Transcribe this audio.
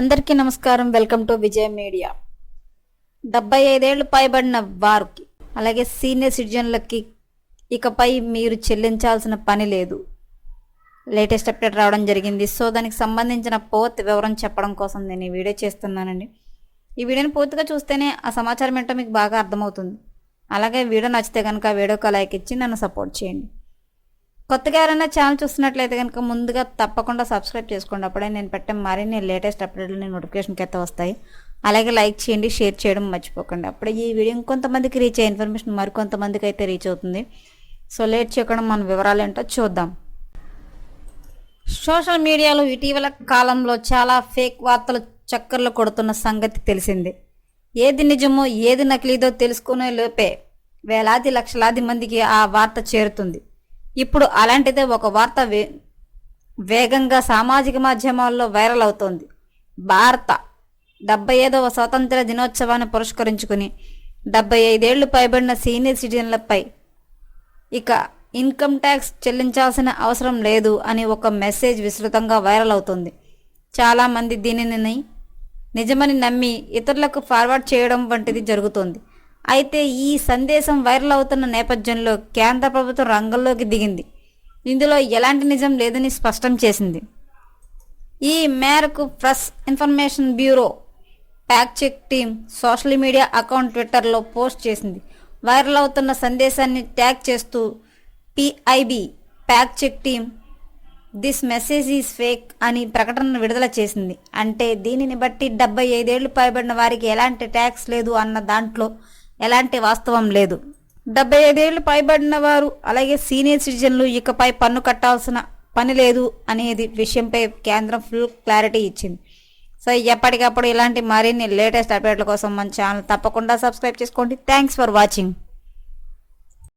అందరికీ నమస్కారం. Welcome to Vijaya media. డెబ్బై ఐదేళ్ళు పైబడిన వారికి అలాగే సీనియర్ సిటిజన్లకి ఇకపై మీరు చెల్లించాల్సిన పని లేదు. లేటెస్ట్ అప్డేట్ రావడం జరిగింది. సో దానికి సంబంధించిన పూర్తి వివరం చెప్పడం కోసం నేను ఈ వీడియో చేస్తున్నానండి. ఈ వీడియోని పూర్తిగా చూస్తేనే ఆ సమాచారం ఏంటో మీకు బాగా అర్థమవుతుంది. అలాగే వీడియో నచ్చితే కనుక వీడియోకి లైక్ ఇచ్చి నన్ను సపోర్ట్ చేయండి. కొత్తగా ఎవరైనా ఛానల్ చూస్తున్నట్లయితే కనుక ముందుగా తప్పకుండా సబ్స్క్రైబ్ చేసుకోండి. అప్పుడే నేను పెట్టే మరిన్ని లేటెస్ట్ అప్డేట్లు నోటిఫికేషన్కి అయితే వస్తాయి. అలాగే లైక్ చేయండి షేర్ చేయడం మర్చిపోకండి. అప్పుడే ఈ వీడియో ఇంకొంతమందికి రీచ్ అయ్యే ఇన్ఫర్మేషన్ మరికొంతమందికి అయితే రీచ్ అవుతుంది. సో లేట్ చేయకుండా మన వివరాలు ఏంటో చూద్దాం. సోషల్ మీడియాలో ఇటీవల కాలంలో చాలా ఫేక్ వార్తలు చక్కర్లు కొడుతున్న సంగతి తెలిసిందే. ఏది నిజమో ఏది నకిలీదో తెలుసుకునే లోపే వేలాది లక్షలాది మందికి ఆ వార్త చేరుతుంది. ఇప్పుడు అలాంటిదే ఒక వార్త వే వేగంగా సామాజిక మాధ్యమాల్లో వైరల్ అవుతోంది. భారత డెబ్బై ఐదవ స్వాతంత్ర దినోత్సవాన్ని పురస్కరించుకుని డెబ్బై ఐదేళ్ళు పైబడిన సీనియర్ సిటిజన్లపై ఇక ఇన్కమ్ ట్యాక్స్ చెల్లించాల్సిన అవసరం లేదు అని ఒక మెసేజ్ విస్తృతంగా వైరల్ అవుతుంది. చాలామంది దీనిని నిజమని నమ్మి ఇతరులకు ఫార్వర్డ్ చేయడం వంటిది జరుగుతుంది. అయితే ఈ సందేశం వైరల్ అవుతున్న నేపథ్యంలో కేంద్ర ప్రభుత్వం రంగంలోకి దిగింది. ఇందులో ఎలాంటి నిజం లేదని స్పష్టం చేసింది. ఈ మేరకు press information bureau fact check team social media account ట్విట్టర్లో పోస్ట్ చేసింది. వైరల్ అవుతున్న సందేశాన్ని ట్యాగ్ చేస్తూ PIB fact check team this message is fake అని ప్రకటన విడుదల చేసింది. అంటే దీనిని బట్టి డెబ్బై ఐదేళ్ళు పైబడిన వారికి ఎలాంటి ట్యాక్స్ లేదు అన్న దాంట్లో ఎలాంటి వాస్తవం లేదు. డెబ్బై ఐదేళ్ళు పైబడిన వారు అలాగే సీనియర్ సిటిజన్లు ఇకపై పన్ను కట్టాల్సిన పని లేదు అనేది విషయంపై కేంద్రం ఫుల్ క్లారిటీ ఇచ్చింది. సో ఎప్పటికప్పుడు ఇలాంటి మరిన్ని లేటెస్ట్ అప్డేట్ల కోసం మన ఛానల్ తప్పకుండా సబ్స్క్రైబ్ చేసుకోండి. Thanks for watching.